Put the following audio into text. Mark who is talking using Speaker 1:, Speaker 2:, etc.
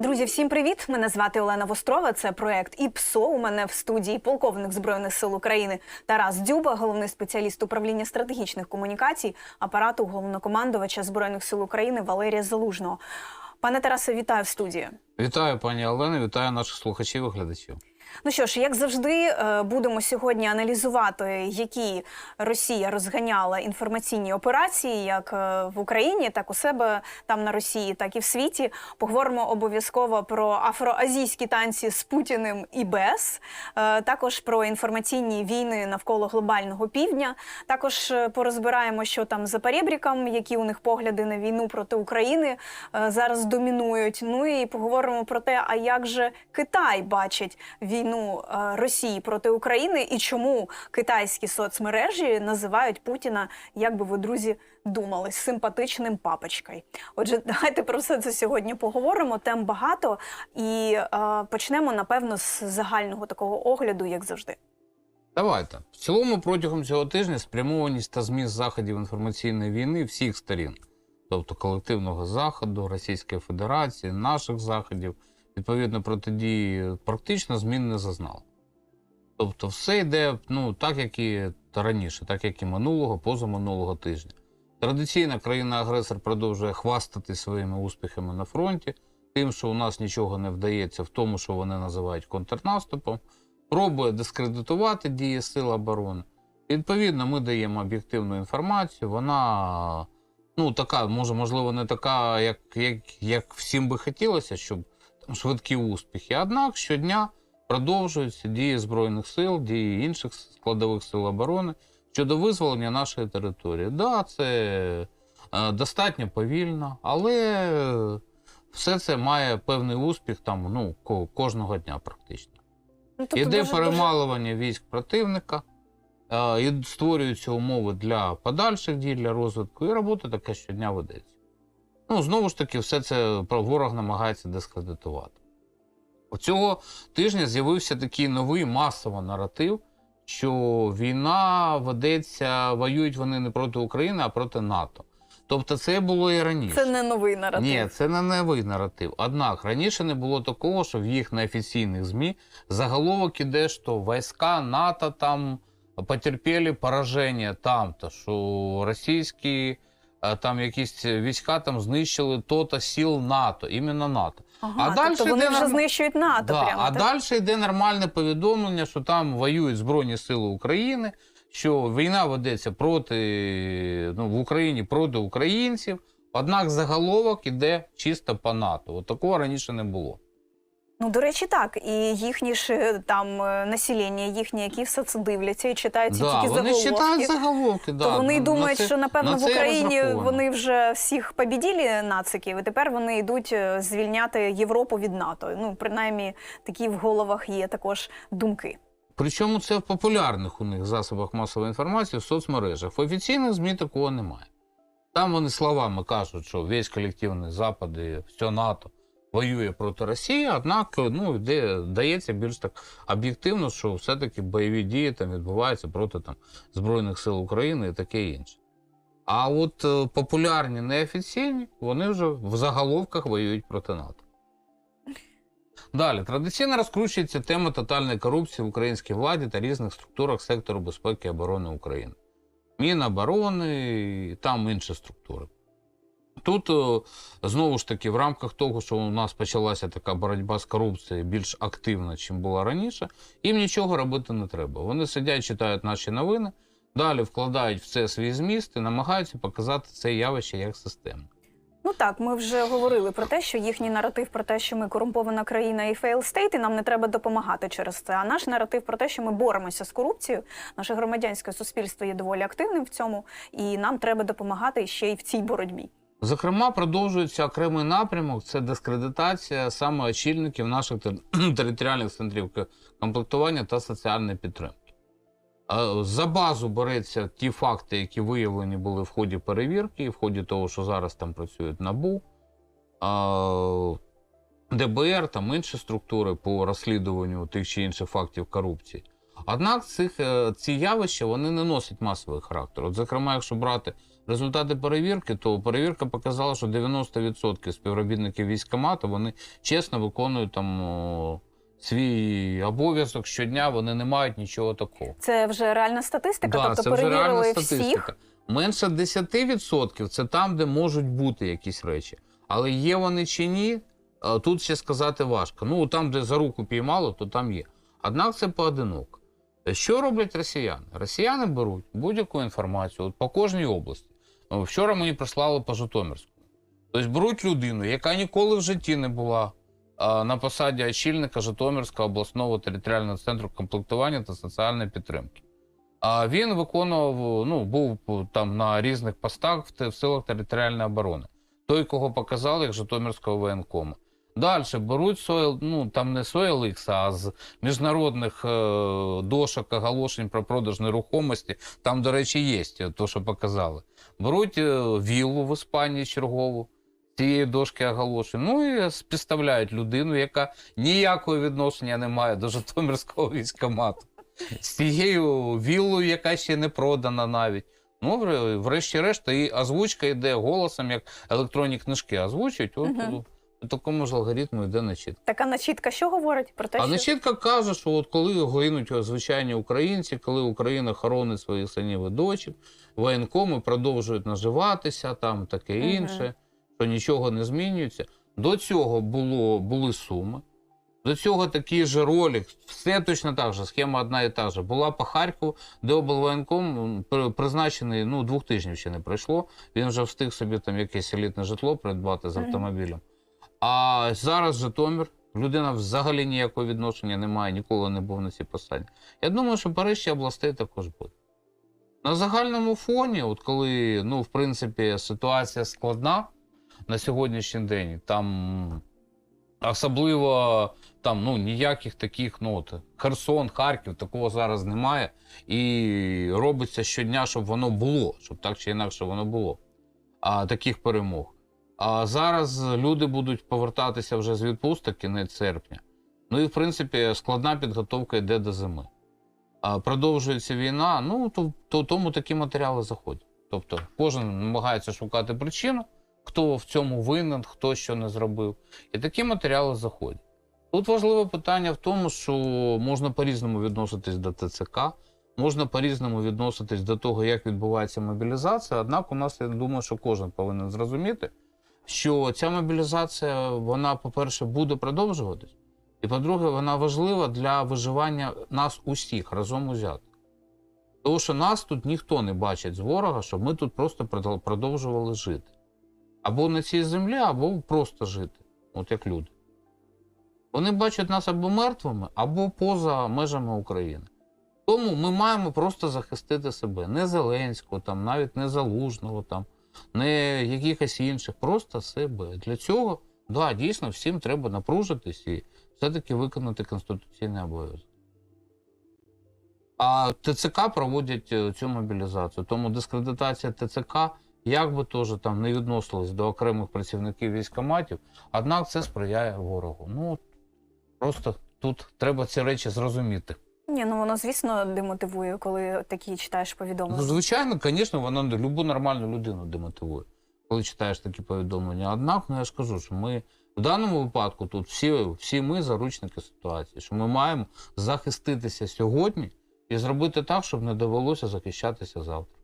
Speaker 1: Друзі, всім привіт! Мене звати Олена Вострова. Це проект ІПСО. У мене в студії полковник збройних сил України Тарас Дзюба, головний спеціаліст управління стратегічних комунікацій апарату головнокомандувача збройних сил України Валерія Залужного. Пане Тарасе, вітаю в студії.
Speaker 2: Вітаю, пані Олени, вітаю наших слухачів і глядачів.
Speaker 1: Ну що ж, як завжди, е, будемо сьогодні аналізувати, які Росія розганяла інформаційні операції, як е, в Україні, так у себе там на Росії, так і в світі. Поговоримо обов'язково про афроазійські танці з Путіним і без, е, також про інформаційні війни навколо глобального півдня. Також порозбираємо, що там за перебріком, які у них погляди на війну проти України зараз домінують. Ну і поговоримо про те, а як же Китай бачить війну е, Росії проти України і чому китайські соцмережі називають Путіна, як би ви, друзі, думали, симпатичним папочкою. Отже, давайте про все це сьогодні поговоримо. Тем багато і е, почнемо напевно з загального такого огляду, як завжди.
Speaker 2: Давайте. В цілому протягом цього тижня спрямованість та зміст заходів інформаційної війни всіх сторін, тобто колективного заходу, Російської Федерації, наших заходів, відповідно протидії, практично змін не зазнало. Тобто, все йде ну, так, як і раніше, так як і минулого, позаминулого тижня. Традиційна країна-агресор продовжує хвастати своїми успіхами на фронті, тим, що у нас нічого не вдається в тому, що вони називають контрнаступом, пробує дискредитувати дії Сил оборони. Відповідно, ми даємо об'єктивну інформацію. Вона ну, така, може, можливо, не така, як, як, як всім би хотілося, щоб швидкі успіхи. Однак щодня продовжуються дії Збройних сил, дії інших складових сил оборони щодо визволення нашої території. Да, це е, достатньо повільно, але все це має певний успіх там, ну, кожного дня практично.
Speaker 1: Ну, тобто
Speaker 2: Іде
Speaker 1: дуже-
Speaker 2: перемалування військ противника, е, і створюються умови для подальших дій, для розвитку, і робота така щодня ведеться. Ну, знову ж таки, все це ворог намагається дискредитувати. Цього тижня з'явився такий новий масовий наратив, що війна ведеться, воюють вони не проти України, а проти НАТО. Тобто це було і раніше.
Speaker 1: Це не новий наратив.
Speaker 2: Ні, це не новий наратив. Однак раніше не було такого, що в їх неофіційних ЗМІ заголовок іде, що війська НАТО там потерпіли пораження там-то, що російські там якісь війська там знищили то-то сіл НАТО, іменно НАТО.
Speaker 1: Ага,
Speaker 2: А дальше
Speaker 1: тобто вони вже
Speaker 2: норм-
Speaker 1: знищують НАТО.
Speaker 2: Да,
Speaker 1: прямо,
Speaker 2: а
Speaker 1: так?
Speaker 2: далі йде нормальне повідомлення, що там воюють Збройні Сили України, що війна ведеться проти ну, в Україні проти українців. Однак заголовок іде чисто по НАТО. От такого раніше не було.
Speaker 1: Ну, до речі, так. І їхні ж е, там е, населення, їхні, які все це дивляться і читають
Speaker 2: Да,
Speaker 1: тільки
Speaker 2: вони
Speaker 1: заголовки.
Speaker 2: читають заголовки. Да,
Speaker 1: То вони
Speaker 2: на- на
Speaker 1: думають,
Speaker 2: це-
Speaker 1: що напевно
Speaker 2: на
Speaker 1: в Україні вони вже всіх побіділи нациків, і тепер вони йдуть е, звільняти Європу від НАТО. Ну, принаймні, такі в головах є також думки.
Speaker 2: Причому це в популярних у них засобах масової інформації в соцмережах. В офіційних ЗМІ такого немає. Там вони словами кажуть, що весь колективний Запад і все НАТО воює проти Росії, однак ну, йде, дається більш так об'єктивно, що все-таки бойові дії там відбуваються проти там, Збройних сил України і таке інше. А от е, популярні неофіційні, вони вже в заголовках воюють проти НАТО. Далі традиційно розкручується тема тотальної корупції в українській владі та різних структурах сектору безпеки і оборони України. Міноборони, і там інші структури. Тут е, знову ж таки, в рамках того, що у нас почалася така боротьба з корупцією більш активна, чим була раніше, їм нічого робити не треба. Вони сидять, читають наші новини, далі вкладають в це свій зміст і намагаються показати це явище як систему.
Speaker 1: Ну так, ми вже говорили про те, що їхній наратив про те, що ми корумпована країна і фейл стейт, і нам не треба допомагати через це. А наш наратив про те, що ми боремося з корупцією, наше громадянське суспільство є доволі активним в цьому, і нам треба допомагати ще й в цій боротьбі.
Speaker 2: Зокрема, продовжується окремий напрямок це дискредитація саме очільників наших територіальних центрів комплектування та соціальної підтримки. За базу береться ті факти, які виявлені були в ході перевірки, і в ході того, що зараз там працюють НАБУ, ДБР, там інші структури по розслідуванню тих чи інших фактів корупції. Однак цих, е, ці явища вони не носять масовий характер. От, зокрема, якщо брати результати перевірки, то перевірка показала, що 90% співробітників військкомату вони чесно виконують там свій обов'язок щодня, вони не мають нічого такого.
Speaker 1: Це вже реальна статистика,
Speaker 2: Да,
Speaker 1: тобто
Speaker 2: це вже
Speaker 1: перевірили
Speaker 2: реальна
Speaker 1: всіх.
Speaker 2: Менше 10% це там, де можуть бути якісь речі. Але є вони чи ні, тут ще сказати важко. Ну, там, де за руку піймало, то там є. Однак це поодинок. Що роблять росіяни? Росіяни беруть будь-яку інформацію от по кожній області. О, Вчора мені прислали по Житомирську. Тобто беруть людину, яка ніколи в житті не була на посаді очільника Житомирського обласного територіального центру комплектування та соціальної підтримки. А він виконував, ну, був там на різних постах в силах територіальної оборони. Той, кого показали, як Житомирського воєнкома. Далі беруть сойл, ну там не SoilX, а з міжнародних е, дошок оголошень про продаж нерухомості. Там, до речі, є те, що показали. Беруть е, віллу в Іспанії чергову цієї дошки оголошень. Ну і співставляють людину, яка ніякого відношення не має до Житомирського військкомату. З цією віллою, яка ще не продана навіть. Ну, врешті-решт, і озвучка йде голосом, як електронні книжки озвучують. От такому ж алгоритму йде начітка.
Speaker 1: Така начітка що говорить про те,
Speaker 2: А
Speaker 1: що
Speaker 2: начітка каже, що от коли гинуть звичайні українці, коли Україна хоронить своїх синів і дочів, воєнкоми продовжують наживатися, там таке
Speaker 1: Мгм.
Speaker 2: інше, що нічого не змінюється. До цього було, були суми. До цього такий же ролик, все точно так же, схема одна і та же. Була по Харкову, де облвоєнком призначений, ну, двох тижнів ще не пройшло. Він вже встиг собі там якесь елітне житло придбати з автомобілем. А зараз Житомир, людина взагалі ніякого відношення не має, ніколи не був на цій посаді. Я думаю, що решті областей також буде. На загальному фоні, от коли, ну, в принципі, ситуація складна на сьогоднішній день, там особливо там, ну, ніяких таких, ну, от, Херсон, Харків, такого зараз немає. І робиться щодня, щоб воно було, щоб так чи інакше воно було. А таких перемог. А зараз люди будуть повертатися вже з відпусток кінець серпня. Ну і в принципі складна підготовка йде до зими. А продовжується війна, ну то, то тому такі матеріали заходять. Тобто кожен намагається шукати причину, хто в цьому винен, хто що не зробив. І такі матеріали заходять. Тут важливе питання в тому, що можна по-різному відноситись до ТЦК, можна по-різному відноситись до того, як відбувається мобілізація. Однак, у нас я думаю, що кожен повинен зрозуміти, що ця мобілізація, вона, по-перше, буде продовжуватись, і по-друге, вона важлива для виживання нас усіх разом узятих. Тому що нас тут ніхто не бачить з ворога, щоб ми тут просто продовжували жити. Або на цій землі, або просто жити, от як люди. Вони бачать нас або мертвими, або поза межами України. Тому ми маємо просто захистити себе. Не Зеленського, там, навіть не Залужного, там, не якихось інших, просто себе. Для цього, да, дійсно, всім треба напружитись і все-таки виконати конституційний обов'язок. А ТЦК проводять е, цю мобілізацію. Тому дискредитація ТЦК, як би теж там не відносилось до окремих працівників військкоматів, однак це сприяє ворогу. Ну, просто тут треба ці речі зрозуміти.
Speaker 1: Ні, ну воно звісно демотивує, коли такі читаєш повідомлення.
Speaker 2: Ну, звичайно, звісно, воно любу нормальну людину демотивує, коли читаєш такі повідомлення. Однак, ну я ж кажу, що ми в даному випадку тут всі, всі ми заручники ситуації, що ми маємо захиститися сьогодні і зробити так, щоб не довелося захищатися завтра.